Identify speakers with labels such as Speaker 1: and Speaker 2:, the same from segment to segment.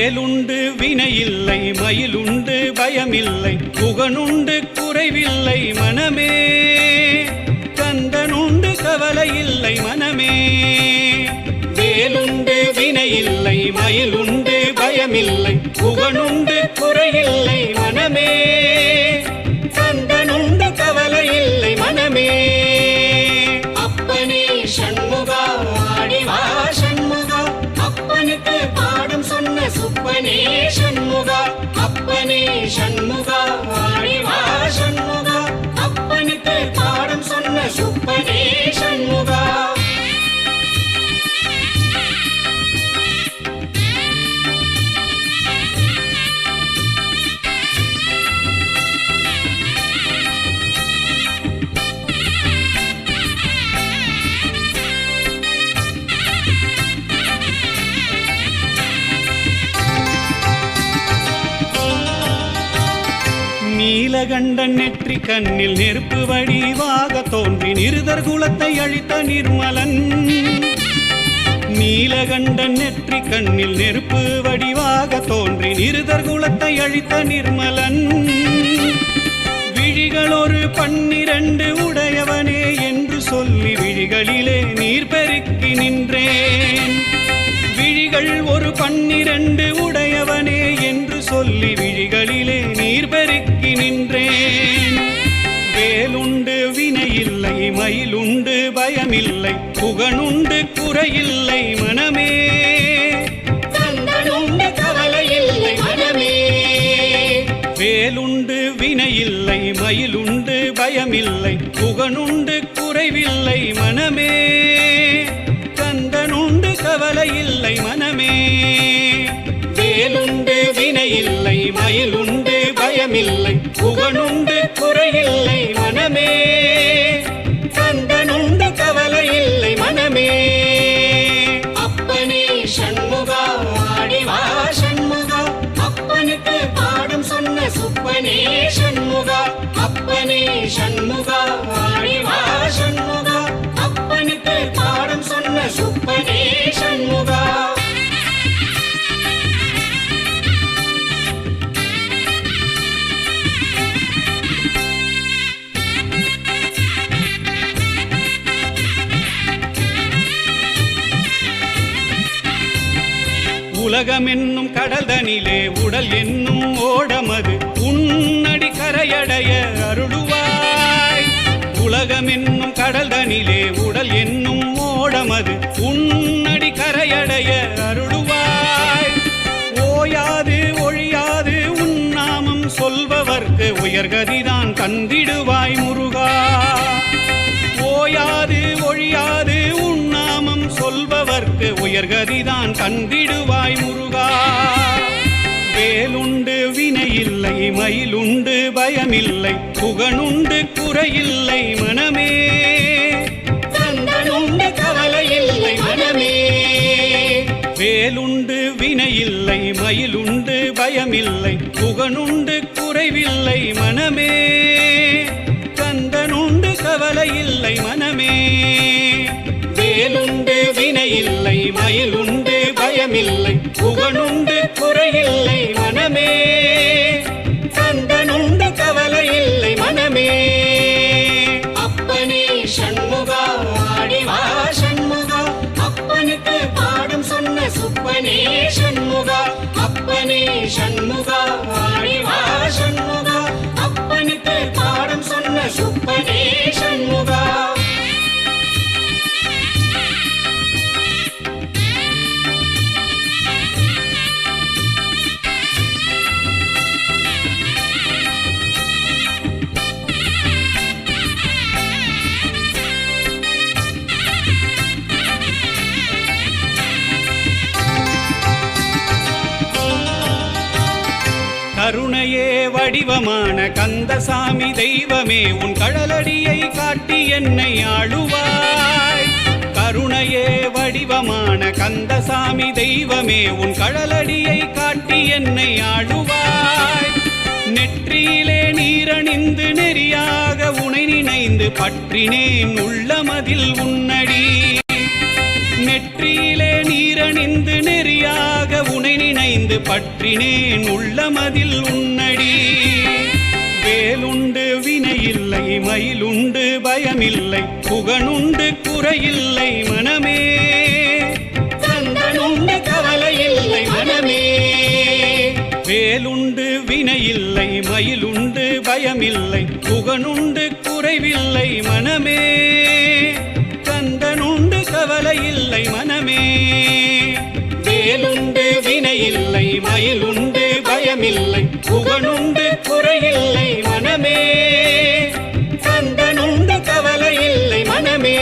Speaker 1: வேலுண்டு வினையில்லை மயிலுண்டு பயமில்லை புகனுண்டு குறைவில்லை மனமே. கந்தனுண்டு கவலையில்லை மனமே. வேலுண்டு வினையில்லை மயிலுண்டு பயமில்லை புகனுண்டு குறையில்லை மனமே. அப்பனே நீலகண்டன் நெற்றி கண்ணில் நெருப்பு வடிவாக தோன்றி நிருதர் குலத்தை அழித்த நிர்மலன். நீலகண்டன் நெற்றி கண்ணில் நெருப்பு வடிவாக தோன்றி நிருதர் குலத்தை அழித்த நிர்மலன். விழிகள் ஒரு பன்னிரண்டு உடையவனே என்று சொல்லி விழிகளிலே நீர் பெருக்கி நின்றேன். விழிகள் ஒரு பன்னிரண்டு உடையவனே என்று சொல்லி புகனுண்டு குறையில்லை மனமே. கந்தனுண்டு கவலையில்லை மனமே. வேலுண்டு வினையில்லை மயிலுண்டு பயமில்லை புகனுண்டு குறைவில்லை மனமே. கந்தனுண்டு கவலையில்லை மனமே. வேலுண்டு வினையில்லை மயிலுண்டு பயமில்லை புகனுண்டு குறையில்லை சண்முகா ஆடிவா சண்முகா அப்பனுக்கு பாடம் சொன்ன சுப்பனே சண்முகா உலகம் என்னும் கடல்தனிலே உடல் என்னும் ஓடமது. உன்னடி கரையடைய அருளுவாய் உலகமென்னும் கடல் தனிலே உடல் என்னும் ஓடமது உன்னடி கரையடைய அருளுவாய். ஓயாது ஒழியாது உன்னாமம் சொல்பவர்க்கு உயர்கதிதான் தந்திடுவாய் முருகா. ஓயாது ஒழியாது உன்னாமம் சொல்பவர்க்கு உயர்கதிதான் தந்திடுவாய் முருகா. வேலுண் இல்லை மயிலுண்டு பயமில்லை புகனுண்டு குறையில்லை மனமே. கந்தனுண்டு கவலையில்லை மனமே. வேலுண்டு வினையில்லை மயிலுண்டு பயமில்லை புகனுண்டு குறைவில்லை மனமே. கந்தனுண்டு கவலையில்லை மனமே. வேலுண்டு வினையில்லை மயிலுண்டு பயமில்லை புகனுண்டு சுப்பனே சண்முகா அப்பனே சண்முகா ஆடிவா சண்முகா அப்பனுக்கு பாடம் சொன்ன சுப்பனே சண்முகா. வடிவமான கந்தசாமி தெய்வமே உன் கடலடியை காட்டி என்னை ஆளுவாய். கருணையே வடிவமான கந்தசாமி தெய்வமே உன் கடலடியை காட்டி என்னை ஆளுவாய். நெற்றியிலே நீரணிந்து நெறியாக உனை நினைந்து பற்றினேன் உள்ளமதில் உன்னடி. நெற்றியிலே நீரணிந்து நெறியாக உனை நினைந்து பற்றினேன் உள்ளமதில் உன்னடி. வேலுண்டு வினையில்லை மயிலுண்டு பயமில்லை புகனுண்டு குறையில்லை மனமே. கந்தனுண்டு கவலையில்லை மனமே. வேலுண்டு வினையில்லை மயிலுண்டு பயமில்லை புகனுண்டு குறைவில்லை மனமே. கந்தனுண்டு கவலையில்லை மனமே. வேலுண்டு வினையில்லை மயிலுண்டு பயமில்லை புகனுண்டு குறையில்லை மனமே. கந்தனுண்டு இல்லை மனமே.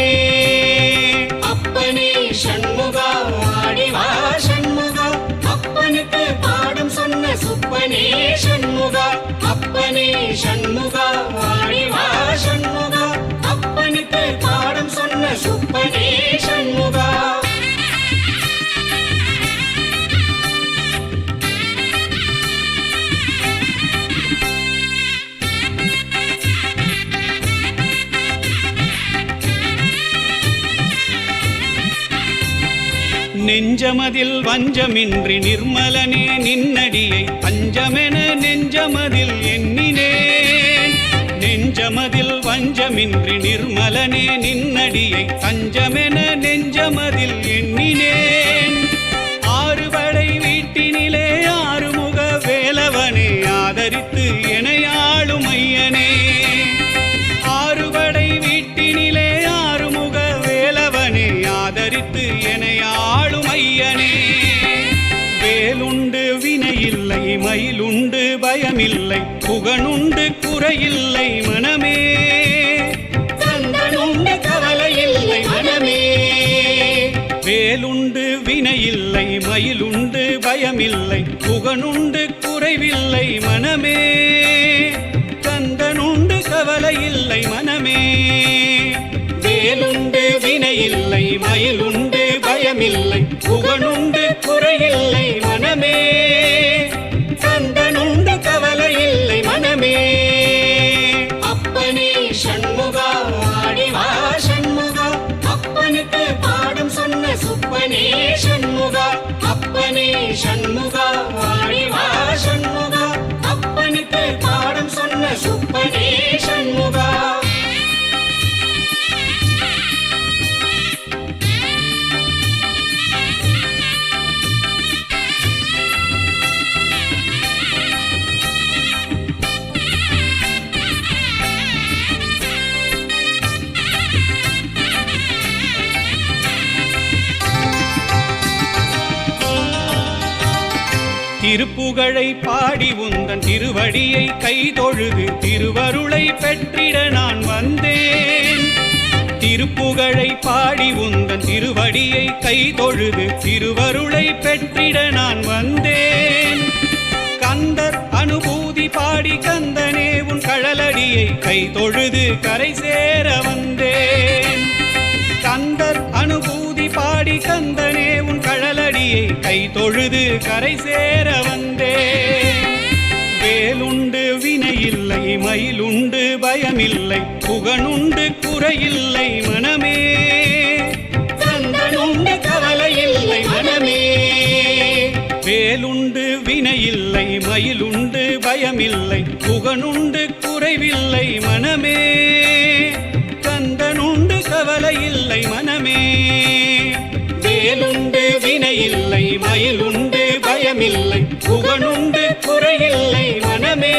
Speaker 1: அப்பனே சண்முகா ஆடிவா சண்முகா. அப்பனுக்கு பாடம் சொன்ன சுப்பனே சண்முகா. அப்பனே சண்முகா ஆடிவா சண்முகா. அப்பனுக்கு பாடம் சொன்ன சுப்பனே சண்முகா. நெஞ்சமதில் வஞ்சமின்றி நிர்மலனே நின்னடியை பஞ்சமென நெஞ்சமதில் எண்ணினேன். நெஞ்சமதில் வஞ்சமின்றி நிர்மலனே நின்னடியை தஞ்சமென நெஞ்சமதில் எண்ணினேன். ஆறுபடை வீட்டினிலே ஆறுமுக வேலவனே ஆதரித்து என பயமில்லை புகனுண்டு குறையில்லை மனமே. கந்தனுண்டு கவலையில்லை மனமே. வேலுண்டு வினையில்லை மயிலுண்டு பயமில்லை புகனுண்டு குறைவில்லை மனமே. கந்தனுண்டு கவலையில்லை மனமே. வேலுண்டு வினையில்லை மயிலுண்டு பயமில்லை புகனுண்டு குறையில்லை மனமே. பாடம் சொன்ன சுப்பனே சண்முகா அப்பனே சண்முகா வாழிவா சண்முகா அப்பனுக்கு பாடம் சொன்ன சுப்பனே சண்முகா. திருப்புகழை பாடி உந்தன் திருவடியை கைதொழுது திருவருளை பெற்றிட நான் வந்தேன். திருப்புகழை பாடி உந்தன் திருவடியை கைதொழுது திருவருளை பெற்றிட நான் வந்தேன். கந்தர் அனுபூதி பாடி கந்தனே உன் கழலடியை கைதொழுது கரை சேர வந்தேன். கந்தர் அனுபூதி பாடி கந்தனே கரையை கை தொழுது கரை சேர வந்தே. வேலுண்டு வினையில்லை மயிலுண்டு பயமில்லை புகனுண்டு குறையில்லை மனமே. கந்தனுண்டு கவலையில்லை மனமே. வேலுண்டு வினையில்லை மயிலுண்டு பயமில்லை புகனுண்டு குறைவில்லை மனமே. மயிலுண்டு பயமில்லை. புகனுண்டு குறையில்லை மனமே.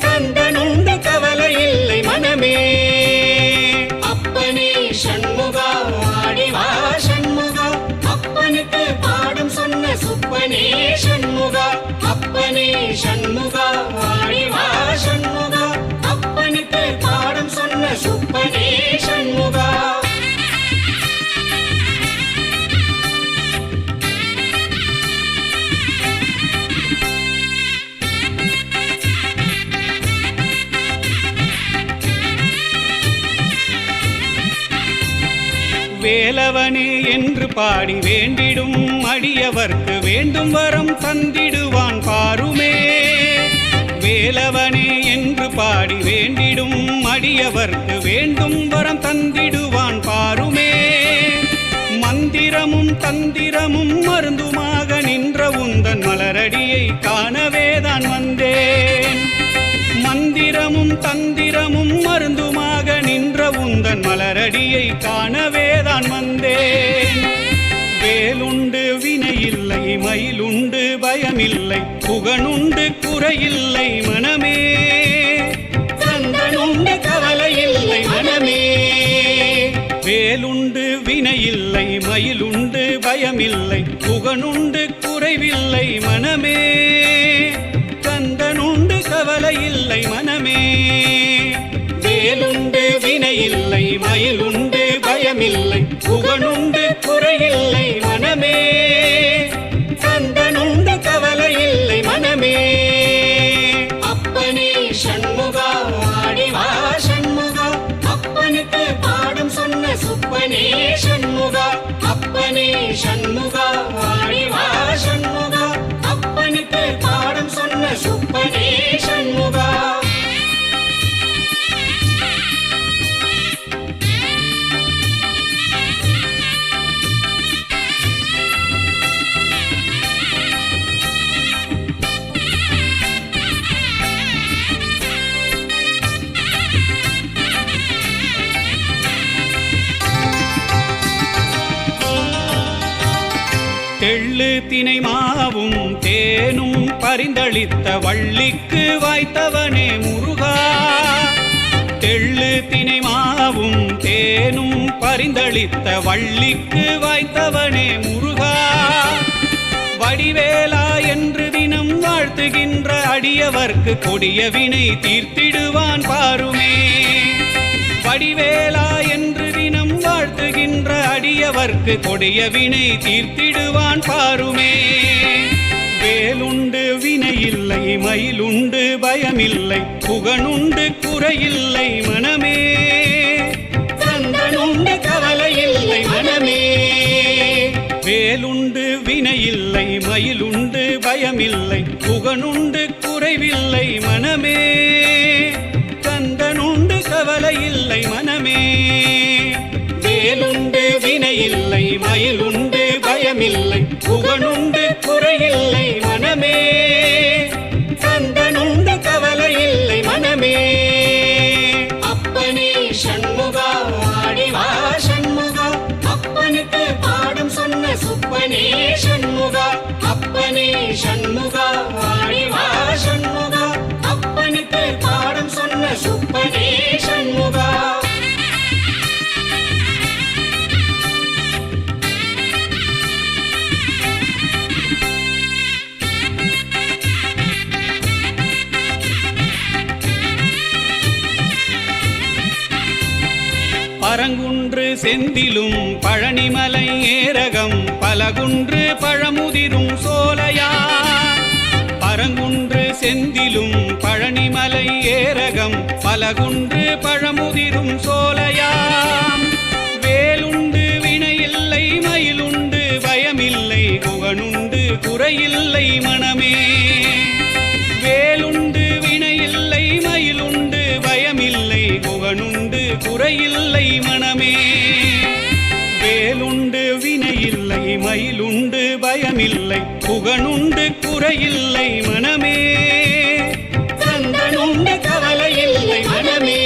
Speaker 1: கந்தனுண்டு இல்லை மனமே. அப்பனே சண்முகா ஆடிவா சண்முகா. அப்பனுக்கு பாடம் சொன்ன சுப்பனே சண்முகா. அப்பனே சண்முகா ஆடிவா சண்முகா. அப்பனுக்கு பாடம் சொன்ன சுப்பனே சண்முகா. வேலவனே என்று பாடி வேண்டிடும் அடியவர்க்கு வேண்டும் வரம் தந்திடுவான் பாருமே. வேலவனே என்று பாடி வேண்டிடும் அடியவர்க்கு வேண்டும் வரம் தந்திடுவான் பாருமே. மந்திரமும் தந்திரமும் மருந்துமாக நின்ற உந்தன் மலரடியை காணவேதான் வந்தேன் மந்திரமும் தந்திரமும் மருந்துமாக நின்ற உந்தன் மலரடியை காணவேதான் வந்தேன். வேலுண்டு வினையில்லை மயிலுண்டு பயமில்லை புகனுண்டு குறையில்லை மனமே. சந்தனுண்டு கவலையில்லை மனமே. வேலுண்டு வினையில்லை மயிலுண்டு பயமில்லை புகனுண்டு குறைவில்லை மனமே. கந்தனுண்டு கவலையில்லை வினையில்லை மயிலுண்டு பயமில்லை புகனுண்டு குறையில்லை மனமே. கந்தனுண்டு இல்லை மனமே.
Speaker 2: அப்பனே சண்முகா ஆடிவா சண்முகா. அப்பனுக்கு பாடம் சொன்ன சுப்பனே சண்முகா. அப்பனே சண்முகா ஆடிவா சண்முகா. அப்பனுக்கு பாடம் சொன்ன சுப்பனே
Speaker 1: மாவும் தேனும் பரிந்தளித்த வள்ளிக்கு வாய்த்தவனே முருகா. தெள்ளு தினை மாவும் தேனும் பரிந்தளித்த வள்ளிக்கு வாய்த்தவனே முருகா. வடிவேலா என்று தினம் வாழ்த்துகின்ற அடியவர்க்கு கொடிய வினை தீர்த்திடுவான் பாருமே. வடிவேலா என்று தினம் அடியவர்க்கு கொடிய வினை தீர்த்திடுவான் பாருமே. வேலுண்டு வினையில்லை மயிலுண்டு பயமில்லை புகனுண்டு குறையில்லை மனமே. சந்தனுண்டு கவலையில்லை மனமே. வேலுண்டு வினையில்லை மயிலுண்டு பயமில்லை புகனுண்டு குறைவில்லை மனமே. வேலுண்டு வினையில்லை மயிலுண்டு பயமில்லை புகனுண்டு குறையில்லை மனமே. கந்தனுண்டு இல்லை மனமே.
Speaker 2: அப்பனே சண்முகா ஆடிவா சண்முகா. அப்பனுக்கு பாடம் சொன்ன சுப்பனே சண்முகா. அப்பனே சண்முகா ஆடிவா சண்முகா. அப்பனுக்கு பாடம் சொன்ன சுப்பனே
Speaker 1: செந்திலும் பழனிமலை ஏரகம் பலகுன்று பழமுதிரும் சோலையா. பரங்குன்று செந்திலும் பழனிமலை ஏரகம் பலகுன்று பழமுதிரும் சோலையா. வேலுண்டு வினையில்லை மயிலுண்டு பயமில்லை குகனுண்டு குறையில்லை சிவனுண்டு குறையில்லை மனமே. சந்தனுண்டு கவலையில்லை மனமே.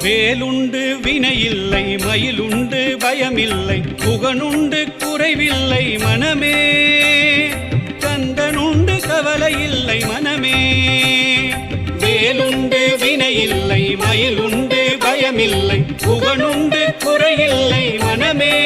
Speaker 1: வேலுண்டு வினையில்லை மயிலுண்டு பயமில்லை புகனுண்டு குறைவில்லை மனமே. கந்தனுண்டு கவலையில்லை மனமே. வேலுண்டு வினையில்லை மயிலுண்டு பயமில்லை புகனுண்டு குறையில்லை மனமே.